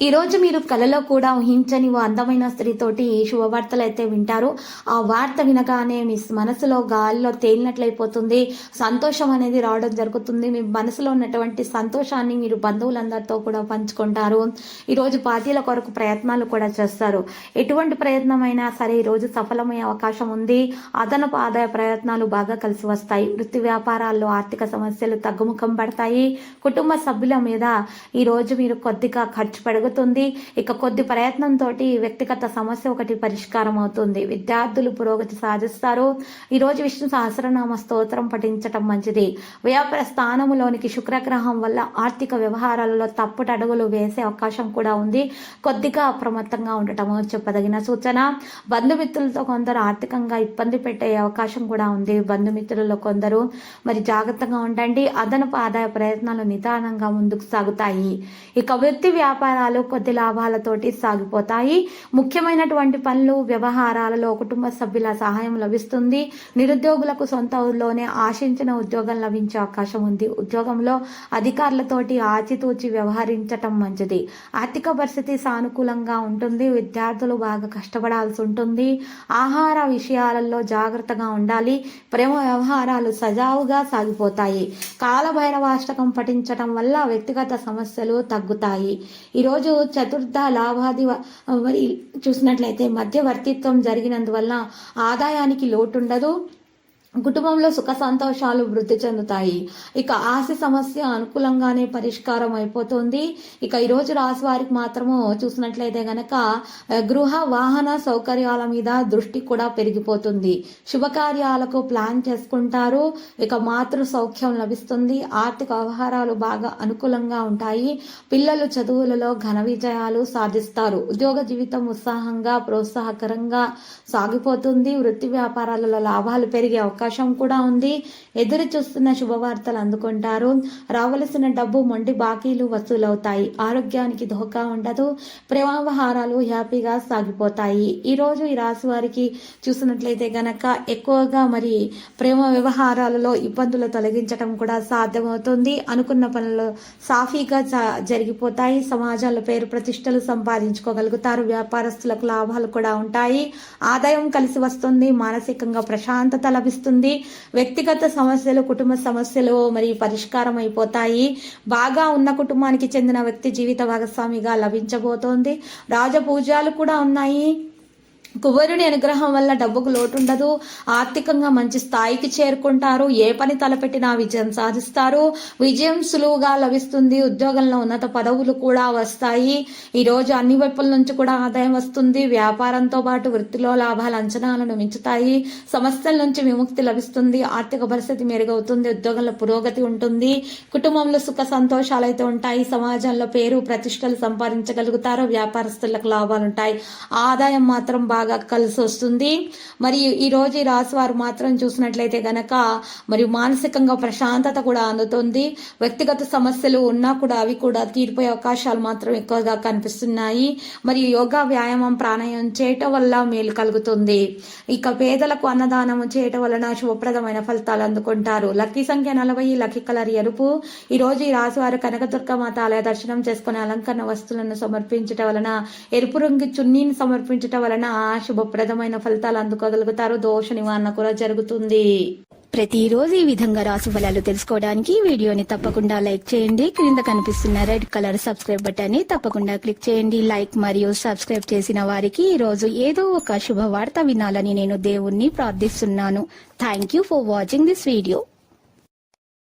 ఈ రోజు మీరు కలలో కూడా ఊహించని ఓ అందమైన స్త్రీతోటి శుభవార్తలు అయితే వింటారు. ఆ వార్త వినగానే మీ మనసులో గాలిలో తేలినట్లయిపోతుంది. సంతోషం అనేది రావడం జరుగుతుంది. మీ మనసులో ఉన్నటువంటి సంతోషాన్ని మీరు బంధువులందరితో కూడా పంచుకుంటారు. ఈరోజు పార్టీల కొరకు ప్రయత్నాలు కూడా చేస్తారు. ఎటువంటి ప్రయత్నమైనా సరే ఈ రోజు సఫలమయ్యే అవకాశం ఉంది. అదనపు ఆదాయ ప్రయత్నాలు బాగా కలిసి వస్తాయి. వృత్తి వ్యాపారాల్లో ఆర్థిక సమస్యలు తగ్గుముఖం పడతాయి. కుటుంబ సభ్యుల మీద ఈరోజు మీరు కొద్దిగా ఖర్చు జరుగుతుంది. ఇక కొద్ది ప్రయత్నంతో వ్యక్తిగత సమస్య ఒకటి పరిష్కారం అవుతుంది. విద్యార్థులు పురోగతి సాధిస్తారు. ఈ రోజు విష్ణు సహస్రనామ స్తోత్రం పఠించటం మంచిది. వ్యాపార స్థానంలోనికి శుక్రగ్రహం వల్ల ఆర్థిక వ్యవహారాలలో తప్పుటడుగులు వేసే అవకాశం కూడా ఉంది. కొద్దిగా అప్రమత్తంగా ఉండటం చెప్పదగిన సూచన. బంధుమిత్రులతో కొందరు ఆర్థికంగా ఇబ్బంది పెట్టే అవకాశం కూడా ఉంది. బంధుమిత్రులలో కొందరు మరి జాగ్రత్తగా ఉండండి. అదనపు ఆదాయ ప్రయత్నాలు నిదానంగా ముందుకు సాగుతాయి. ఇక వృత్తి వ్యాపారాలు కొద్ది లాభాలతోటి సాగిపోతాయి. ముఖ్యమైనటువంటి పనులు వ్యవహారాలలో కుటుంబ సభ్యుల సహాయం లభిస్తుంది. నిరుద్యోగులకు సొంత ఊర్లోనే ఆశించిన ఉద్యోగం లభించే అవకాశం ఉంది. ఉద్యోగంలో అధికారులతోటి ఆచితూచి వ్యవహరించటం మంచిది. ఆర్థిక పరిస్థితి సానుకూలంగా ఉంటుంది. విద్యార్థులు బాగా కష్టపడాల్సి ఉంటుంది. ఆహార విషయాలలో జాగ్రత్తగా ఉండాలి. ప్రేమ వ్యవహారాలు సజావుగా సాగిపోతాయి. కాలభైరవాష్టకం పఠించటం వల్ల వ్యక్తిగత సమస్యలు తగ్గుతాయి. ఈరోజు చతుర్థ లాభాది చూసినట్లయితే మధ్యవర్తిత్వం జరిగినందువల్ల ఆదాయానికి లోటు ఉండదు కుటుంబంలో సుఖ సంతోషాలు వృద్ధి చెందుతాయి. ఇక ఆశ సమస్య అనుకూలంగానే పరిష్కారం అయిపోతుంది. ఇక ఈరోజు రాశి వారికి మాత్రము చూసినట్లయితే గనక గృహ వాహన సౌకర్యాల మీద దృష్టి కూడా పెరిగిపోతుంది. శుభకార్యాలకు ప్లాన్ చేసుకుంటారు. ఇక మాతృ సౌఖ్యం లభిస్తుంది. ఆర్థిక వ్యవహారాలు బాగా అనుకూలంగా ఉంటాయి. పిల్లలు చదువులలో ఘన విజయాలు సాధిస్తారు. ఉద్యోగ జీవితం ఉత్సాహంగా ప్రోత్సాహకరంగా సాగిపోతుంది. వృత్తి వ్యాపారాలలో లాభాలు పెరిగే అవకాశం అవకాశం కూడా ఉంది. ఎదురు చూస్తున్న శుభవార్తలు అందుకుంటారు. రావలసిన డబ్బు మొండి బాకీలు వసూలవుతాయి. ఆరోగ్యానికి ధోకా ఉండదు. ప్రేమావహారాలు హ్యాపీగా సాగిపోతాయి. ఈ రోజు ఈ రాశి వారికి చూసినట్లయితే గనక ఎక్కువగా మరి ప్రేమ వ్యవహారాలలో ఇబ్బందులు తొలగించడం కూడా సాధ్యమవుతుంది. అనుకున్న పనులు సాఫీగా జరిగిపోతాయి. సమాజంలో పేరు ప్రతిష్టలు సంపాదించుకోగలుగుతారు. వ్యాపారస్తులకు లాభాలు కూడా ఉంటాయి. ఆదాయం కలిసి వస్తుంది. మానసికంగా ప్రశాంతత లభిస్తుంది. వ్యక్తిగత సమస్యలు కుటుంబ సమస్యలు మరి పరిష్కారం అయిపోతాయి. బాగా ఉన్న కుటుంబానికి చెందిన వ్యక్తి జీవిత భాగస్వామిగా లభించబోతోంది. రాజపూజాలు కూడా ఉన్నాయి. కుబేరుని అనుగ్రహం వల్ల డబ్బుకు లోటు ఉండదు ఆర్థికంగా మంచి స్థాయికి చేరుకుంటారు. ఏ పని తలపెట్టినా విజయం సాధిస్తారు. విజయం సులువుగా లభిస్తుంది. ఉద్యోగంలో ఉన్నత పదవులు కూడా వస్తాయి. ఈ రోజు అన్ని వైపుల నుంచి కూడా ఆదాయం వస్తుంది. వ్యాపారంతో పాటు వృత్తిలో లాభాల అంచనాలను మించుతాయి. సమస్యల నుంచి విముక్తి లభిస్తుంది. ఆర్థిక పరిస్థితి మెరుగవుతుంది. ఉద్యోగంలో పురోగతి ఉంటుంది. కుటుంబంలో సుఖ సంతోషాలు అయితే ఉంటాయి. సమాజంలో పేరు ప్రతిష్టలు సంపాదించగలుగుతారు. వ్యాపారస్తులకు లాభాలు ఉంటాయి ఆదాయం మాత్రం బాగా కలిసి వస్తుంది. మరియు ఈ రోజు ఈ రాశి వారు మాత్రం చూసినట్లయితే గనక మరియు మానసికంగా ప్రశాంతత కూడా అందుతుంది. వ్యక్తిగత సమస్యలు ఉన్నా కూడా అవి కూడా తీరిపోయే అవకాశాలు మాత్రం ఎక్కువగా కనిపిస్తున్నాయి. మరియు యోగా వ్యాయామం ప్రాణాయామం చేయటం వల్ల మేలు కలుగుతుంది. ఇక పేదలకు అన్నదానం చేయటం వలన శుభప్రదమైన ఫలితాలు అందుకుంటారు. లక్కీ సంఖ్య నలభై లక్కీ కలర్ ఎరుపు. ఈ రోజు ఈ రాశి వారు కనకదుర్గ మాత ఆలయ దర్శనం చేసుకుని అలంకరణ వస్తువులను సమర్పించటం వలన ఎరుపు రంగు చున్నీని సమర్పించటం వలన శుభప్రదమైన ఫలితాలు అందుకోగలుగుతారు. దోష నివారణ కూడా జరుగుతుంది. ప్రతిరోజు ఈ విధంగా రాసు ఫలాలు తెలుసుకోవడానికి వీడియోని తప్పకుండా లైక్ చేయండి. క్రింద కనిపిస్తున్న రెడ్ కలర్ సబ్స్క్రైబ్ బటన్ని తప్పకుండా క్లిక్ చేయండి. లైక్ మరియు సబ్స్క్రైబ్ చేసిన వారికి ఈ రోజు ఏదో ఒక శుభవార్త వినాలని నేను దేవుణ్ణి ప్రార్థిస్తున్నాను. Thank you for watching this video